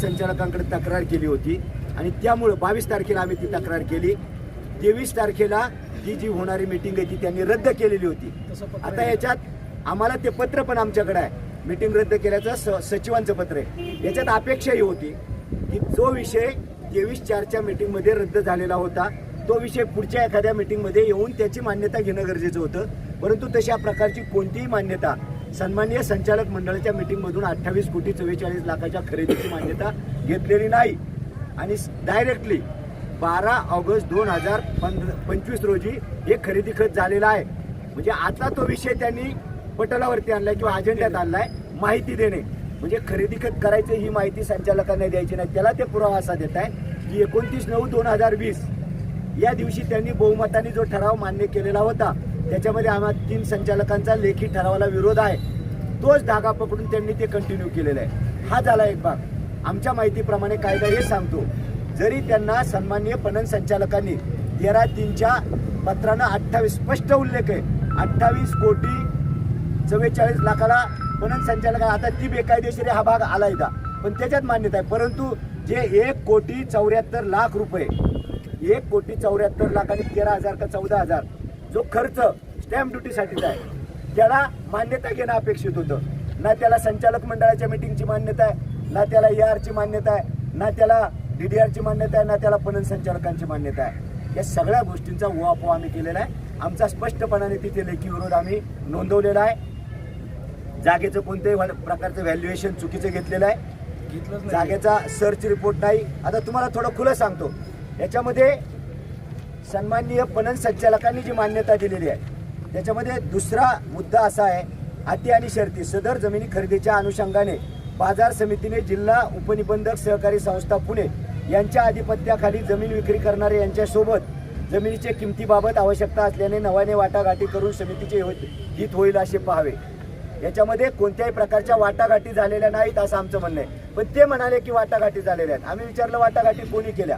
संचालकांकडे तक्रार केली होती आणि त्यामुळं बावीस तारखेला आम्ही ती तक्रार केली. तेवीस तारखेला ती जी होणारी मिटिंग आहे ती त्यांनी रद्द केलेली होती. आता याच्यात आम्हाला ते पत्र पण आमच्याकडे आहे. मिटिंग रद्द केल्याचं स सचिवांचं पत्र आहे. याच्यात अपेक्षा ही होती की जो विषय तेवीस चारच्या मीटिंगमध्ये रद्द झालेला होता तो विषय पुढच्या एखाद्या मीटिंगमध्ये येऊन त्याची मान्यता घेणं गरजेचं होतं. परंतु तशा प्रकारची कोणतीही मान्यता सन्माननीय संचालक मंडळाच्या मीटिंगमधून अठ्ठावीस कोटी चव्वेचाळीस लाखाच्या खरेदीची मान्यता घेतलेली नाही. आणि डायरेक्टली बारा ऑगस्ट दोन हजार पंचवीस रोजी हे खरेदी खत झालेलं आहे. म्हणजे आता तो विषय त्यांनी पटलावरती आणलाय किंवा अजेंड्यात आणलाय माहिती देणे. म्हणजे खरेदी खत करायचं ही माहिती संचालकांना द्यायची नाही त्याला ते पुरावा असा देत आहे की एकोणतीस नऊ दोन हजार वीस या दिवशी त्यांनी बहुमताने जो ठराव मान्य केलेला होता त्याच्यामध्ये आम्हा तीन संचालकांचा लेखी ठरावाला विरोध आहे. तोच धागा पकडून त्यांनी ते कंटिन्यू केलेला आहे. हा झाला एक भाग. आमच्या माहितीप्रमाणे कायदा हे सांगतो जरी त्यांना सन्माननीय पणन संचालकांनी तेरा तीनच्या पत्रानं अठ्ठावीस स्पष्ट उल्लेख आहे. अठ्ठावीस कोटी चव्वेचाळीस लाखाला पणन संचालक आता ती बेकायदेशीर हा भाग आला इथं. पण त्याच्यात मान्यता आहे. परंतु जे एक कोटी चौऱ्याहत्तर लाख रुपये एक कोटी चौऱ्याहत्तर लाख आणि तेरा हजार का चौदा हजार जो खर्च स्टॅम्प ड्युटीसाठीचा आहे त्याला मान्यता घेणं अपेक्षित होतं. ना त्याला संचालक मंडळाच्या मिटिंगची मान्यता आहे ना त्याला ए ची मान्यता आहे ना त्याला डीडीआरची मान्यता आहे ना त्याला पणन संचालकांची मान्यता आहे. या सगळ्या गोष्टींचा उहापोह आम्ही केलेला आहे. आमचा स्पष्टपणाने तिथे लेखी विरोध आम्ही नोंदवलेला आहे. जागेचं कोणत्याही प्रकारचं व्हॅल्युएशन चुकीचं घेतलेलं आहे. जागेचा सर्च रिपोर्ट नाही. आता तुम्हाला थोडं खुलं सांगतो. याच्यामध्ये सन्माननीय पणन संचालकांनी जी मान्यता दिलेली आहे त्याच्यामध्ये दुसरा मुद्दा असा आहे अटी आणि शर्ती. सदर जमिनी खरेदीच्या अनुषंगाने बाजार समितीने जिल्हा उपनिबंधक सहकारी संस्था पुणे यांच्या आधिपत्याखाली जमीन विक्री करणारे यांच्यासोबत जमिनीच्या किमतीबाबत आवश्यकता असल्याने नव्याने वाटाघाटी करून समितीचे हित होईल असे पाहावे. याच्यामध्ये कोणत्याही प्रकारच्या वाटाघाटी झालेल्या नाहीत असं आमचं म्हणणं आहे. पण ते म्हणाले की वाटाघाटी झालेल्या आहेत. आम्ही विचारलं वाटाघाटी कोणी केल्या?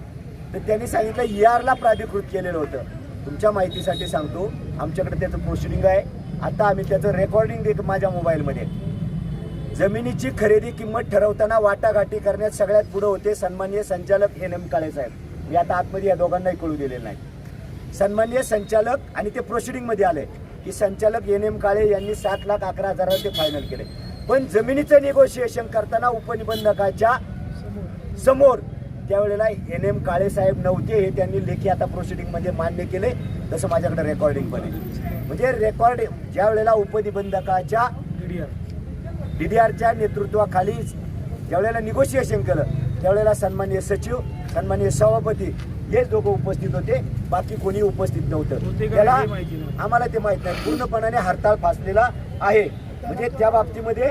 तर त्यांनी सांगितलं ई आरला प्राधिकृत केलेलं होतं. तुमच्या माहितीसाठी सांगतो आमच्याकडे त्याचं प्रोसिडिंग आहे. आता आम्ही त्याचं रेकॉर्डिंग देतो माझ्या मोबाईलमध्ये जमिनीची खरेदी किंमत ठरवताना वाटाघाटी करण्यात सगळ्यात पुढे होते सन्माननीय संचालक एन एम काळे साहेब. मी आता आतमध्ये या दोघांनाही कळू दिलेलं नाही. सन्माननीय संचालक आणि ते प्रोसिडिंगमध्ये आले की संचालक एन एम काळे यांनी सात लाख अकरा हजारावर ते फायनल केले. पण जमिनीचं निगोशिएशन करताना उपनिबंधकाच्या समोर त्यावेळेला एन एम काळे साहेब नव्हते हे त्यांनी लेखी आता प्रोसिडिंगमध्ये मान्य केले तसं माझ्याकडे रेकॉर्डिंग पण आहे. म्हणजे रेकॉर्ड ज्या वेळेला उपनिबंधकाच्या डीडीआरच्या नेतृत्वाखाली ज्यावेळेला निगोशिएशन केलं त्यावेळेला सन्माननीय सचिव सन्माननीय सभापती हेच दोघं उपस्थित होते बाकी कोणी उपस्थित होते नव्हतं त्याला हे. आम्हाला ते माहीत नाही. पूर्णपणाने हरताळ फासलेला आहे. म्हणजे त्या बाबतीमध्ये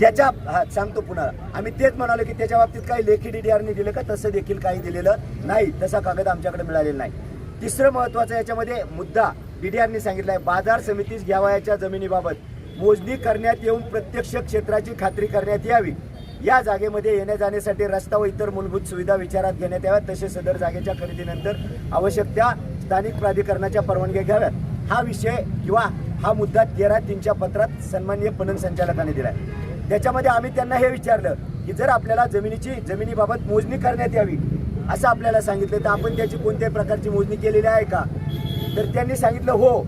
त्याच्या हा, सांगतो पुन्हा. आम्ही तेच म्हणालो की त्याच्या बाबतीत काही लेखी डीडीआरने दिलं का तसं देखील काही दिलेलं नाही. तसा कागद आमच्याकडे मिळालेला नाही. तिसरं महत्वाचं याच्यामध्ये मुद्दा डीडीआरने सांगितलाय बाजार समितीस घ्यावयाच्या जमिनीबाबत मोजणी करण्यात येऊन प्रत्यक्ष क्षेत्राची खात्री करण्यात यावी. या जागेमध्ये येण्या जाण्यासाठी रस्ता व इतर मूलभूत सुविधा विचारात घेण्यात याव्यात. तसेच सदर जागेच्या खरेदीनंतर आवश्यक त्या स्थानिक प्राधिकरणाच्या परवानग्या घ्याव्यात. हा विषय किंवा हा मुद्दा तेरा तीनच्या पत्रात सन्माननीय पणन संचालकाने दिलाय. त्याच्यामध्ये आम्ही त्यांना हे विचारलं की जर आपल्याला जमिनीची जमिनीबाबत मोजणी करण्यात यावी असं आपल्याला सांगितलं तर आपण त्याची कोणत्याही प्रकारची मोजणी केलेली आहे का? तर त्यांनी सांगितलं हो.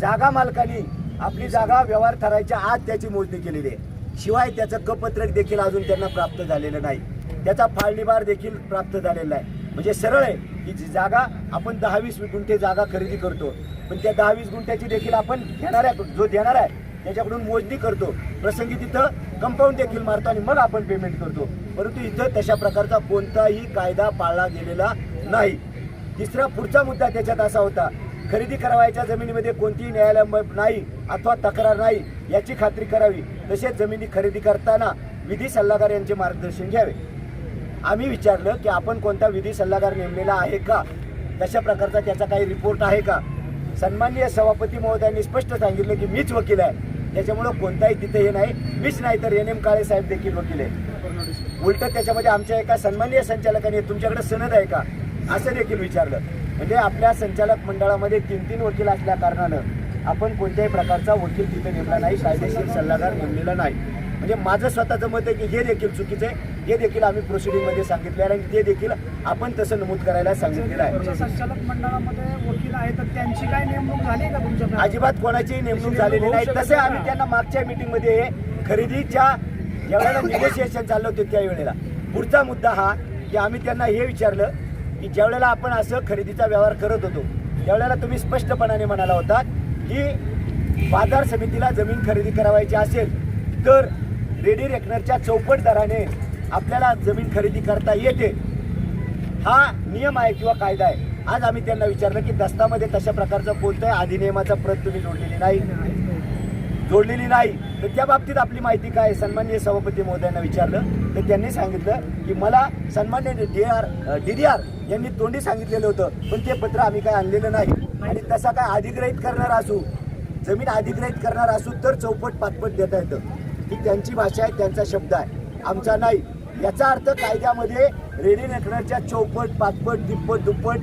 जागा मालकांनी आपली जागा व्यवहार ठरायच्या आत त्याची मोजणी केलेली आहे. शिवाय त्याचं कपत्रक देखील अजून त्यांना प्राप्त झालेलं नाही. त्याचा फाळणीभार देखील प्राप्त झालेला आहे. म्हणजे सरळ आहे. की जी जागा आपण दहा वीस गुंठे जागा खरेदी करतो. पण त्या दहा वीस गुंठ्याची देखील आपण घेणाऱ्या जो देणार आहे त्याच्याकडून मोजणी करतो. प्रसंगी तिथं कंपाऊंड देखील मारतो आणि मग आपण पेमेंट करतो. परंतु इथं तशा प्रकारचा कोणताही कायदा पाळला गेलेला नाही. तिसरा पुढचा मुद्दा त्याच्यात असा होता. खरेदी करावयाच्या जमिनीमध्ये कोणतीही न्यायालय नाही अथवा तक्रार नाही याची खात्री करावी. तसेच जमिनी खरेदी करताना विधी सल्लागार यांचे मार्गदर्शन घ्यावे. आम्ही विचारलं की आपण कोणता विधी सल्लागार नेमलेला आहे का? तशा प्रकारचा त्याचा काही रिपोर्ट आहे का? सन्माननीय सभापती महोदयांनी स्पष्ट सांगितलं की मीच वकील आहे. त्याच्यामुळं कोणताही तिथे हे नाही. मीच नाही तर एन एम काळे साहेब देखील वकील आहे उलट त्याच्यामध्ये आमच्या एका सन्माननीय संचालकाने तुमच्याकडे सनद आहे का? असं देखील विचारलं. म्हणजे आपल्या संचालक मंडळामध्ये तीन तीन वकील असल्या कारणानं आपण कोणत्याही प्रकारचा वकील तिथे नेमला नाही कायदेशीर सल्लागार नेमलेला नाही. म्हणजे माझं स्वतःचं मत आहे की हे देखील चुकीचं आहे. हे देखील आम्ही प्रोसिडिंगमध्ये सांगितले आहे आणि ते देखील आपण तसं नमूद करायला सांगितलेलं आहे. संचालक मंडळामध्ये वकील आहे तर त्यांची काय नेमणूक झाली का तुमच्या अजिबात कोणाचीही नेमणूक झालेली नाही. तसे आम्ही त्यांना मागच्या मीटिंगमध्ये खरेदीच्या ज्यावेळेला निगोशिएशन चाललं होतं त्यावेळेला पुढचा मुद्दा हा की आम्ही त्यांना हे विचारलं की ज्यावेळेला आपण असं खरेदीचा व्यवहार करत होतो त्यावेळेला तुम्ही स्पष्टपणाने म्हणाला होता की बाजार समितीला जमीन खरेदी करावायची असेल तर रेडी रेकनरच्या चौपट दराने आपल्याला जमीन खरेदी करता येते. हा नियम आहे किंवा कायदा आहे? आज आम्ही त्यांना विचारलं की दस्तामध्ये तशा प्रकारचा कोणत्याही अधिनियमाचा प्रत तुम्ही जोडलेली नाही? जोडलेली नाही. तर त्या बाबतीत आपली माहिती काय सन्मान्य सभापती महोदयांना विचारलं. तर त्यांनी सांगितलं की मला सन्मान्य D R D D R यांनी तोंडी सांगितलेलं होतं. पण ते पत्र आम्ही काय आणलेलं नाही. आणि तसा काय अधिग्रहित करणार असू? जमीन अधिग्रहित करणार असू तर चौपट पाचपट देता येतं. ही त्यांची भाषा आहे त्यांचा शब्द आहे. आमचा नाही. याचा अर्थ कायद्यामध्ये रेडी नेकरच्या चौपट पाचपट तिप्पट दुप्पट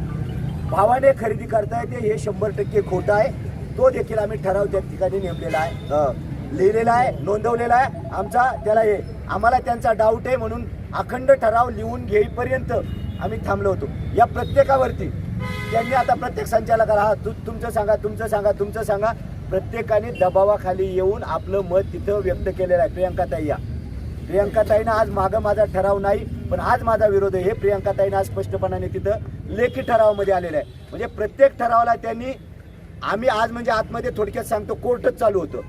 भावाने खरेदी करता येते हे शंभर टक्के खोटं आहे. तो देखील आम्ही ठराव त्या ठिकाणी नेमलेला आहे. लिहिलेला आहे नोंदवलेला आहे. आमचा त्याला हे आम्हाला त्यांचा डाऊट आहे म्हणून अखंड ठराव लिहून घेईपर्यंत आम्ही थांबलो होतो. या प्रत्येकावरती त्यांनी आता प्रत्येक संचालकाला हा तू तुमचं सांगा तुमचं सांगा तुमचं सांगा. प्रत्येकाने दबावाखाली येऊन आपलं मत तिथं व्यक्त केलेलं आहे. प्रियंकाताई या. प्रियंकाताईनं आज मागं माझा ठराव नाही पण आज माझा विरोध आहे. हे प्रियंकाताईनं आज स्पष्टपणाने तिथं लेखी ठरावामध्ये आलेलं आहे. म्हणजे प्रत्येक ठरावाला त्यांनी आम्ही आज म्हणजे आतमध्ये थोडक्यात सांगतो कोर्टच चालू होतं.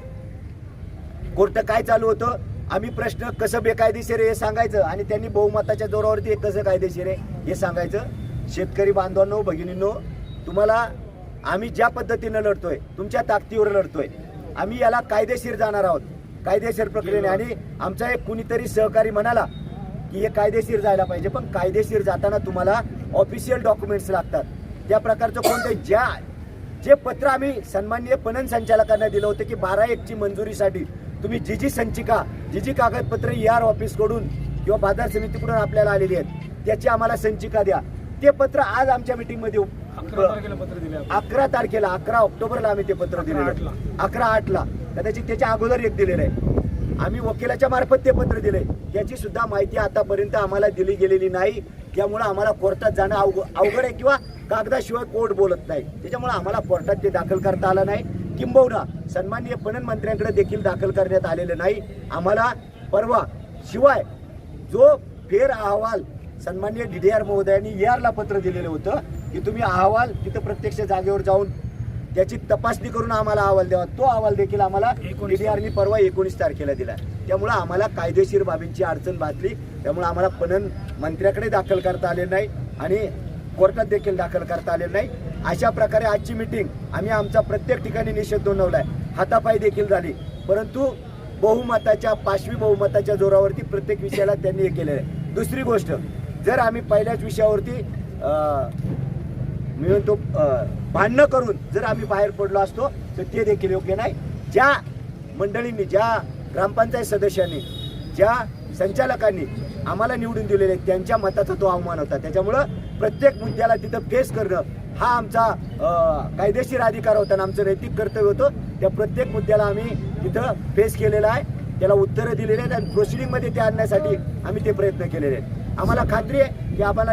कोर्ट काय चालू होतं? आम्ही प्रश्न कसं बेकायदेशीर आहे हे सांगायचं आणि त्यांनी बहुमताच्या जोरावरती हे कसं कायदेशीर आहे हे सांगायचं. शेतकरी बांधवांनो भगिनींनो तुम्हाला आम्ही ज्या पद्धतीनं लढतोय तुमच्या ताकदीवर लढतोय आम्ही याला कायदेशीर जाणार आहोत कायदेशीर प्रक्रियेने. आणि आमचा एक कुणीतरी सहकारी म्हणाला की हे कायदेशीर जायला पाहिजे पण कायदेशीर जाताना तुम्हाला ऑफिशियल डॉक्युमेंट्स लागतात. त्या प्रकारचं कोणतं ज्या जे पत्र आम्ही सन्माननीय पणन संचालकांना दिलं होतं की बारा एकची मंजुरीसाठी तुम्ही जी जी संचिका जी जी कागदपत्र ई आर ऑफिसकडून किंवा बाजार समितीकडून आपल्याला आलेली आहेत त्याची आम्हाला संचिका द्या. ते पत्र आज आमच्या मीटिंगमध्ये अकरा तारखेला अकरा ऑक्टोबरला आम्ही ते पत्र दिलेलं. अकरा आठला. कदाचित त्याच्या अगोदर एक दिलेलं आहे. आम्ही वकिलाच्या मार्फत ते पत्र दिले त्याची सुद्धा माहिती आतापर्यंत आम्हाला दिली गेलेली नाही. त्यामुळे आम्हाला कोर्टात जाणं अवघ अवघड आहे किंवा कागदाशिवाय कोर्ट बोलत नाही. त्याच्यामुळे आम्हाला कोर्टात ते दाखल करता आलं नाही. किंबहुना सन्माननीय पणन मंत्र्यांकडे देखील दाखल करण्यात आलेलं नाही. आम्हाला परवा शिवाय जो फेर अहवाल सन्माननीय डी डी आर महोदयांनी ए ला पत्र दिलेलं होतं की तुम्ही अहवाल तिथं प्रत्यक्ष जागेवर जाऊन त्याची तपासणी करून आम्हाला अहवाल द्यावा तो अहवाल देखील आम्हाला डी डी आरनी परवा एकोणीस तारखेला दिला. त्यामुळे आम्हाला कायदेशीर बाबींची अडचण भासली. त्यामुळे आम्हाला पणन मंत्र्याकडे दाखल करता आले नाही आणि कोर्टात देखील दाखल करता आले नाही. अशा प्रकारे आजची मिटिंग आम्ही आमचा प्रत्येक ठिकाणी निषेध नोंदवलाय. हातापायी देखील झाली. परंतु बहुमताच्या पाचवी बहुमताच्या जोरावरती प्रत्येक विषयाला त्यांनी हे केलेलं आहे. दुसरी गोष्ट जर आम्ही पहिल्याच विषयावरती मिळून तो भांडणं करून जर आम्ही बाहेर पडलो असतो तर ते देखील योग्य नाही. ज्या मंडळींनी ज्या ग्रामपंचायत सदस्यांनी ज्या संचालकांनी आम्हाला निवडून दिलेले त्यांच्या मताचा तो अवमान होता. त्याच्यामुळं प्रत्येक मुद्द्याला तिथं फेस करणं हा आमचा कायदेशीर अधिकार होता आणि आमचं नैतिक कर्तव्य होतं. त्या प्रत्येक मुद्द्याला आम्ही तिथं फेस केलेला आहे. त्याला उत्तरं दिलेली आहेत आणि प्रोसिडिंगमध्ये ते आणण्यासाठी आम्ही ते प्रयत्न केलेले आहेत. आम्हाला खात्री आहे की आम्हाला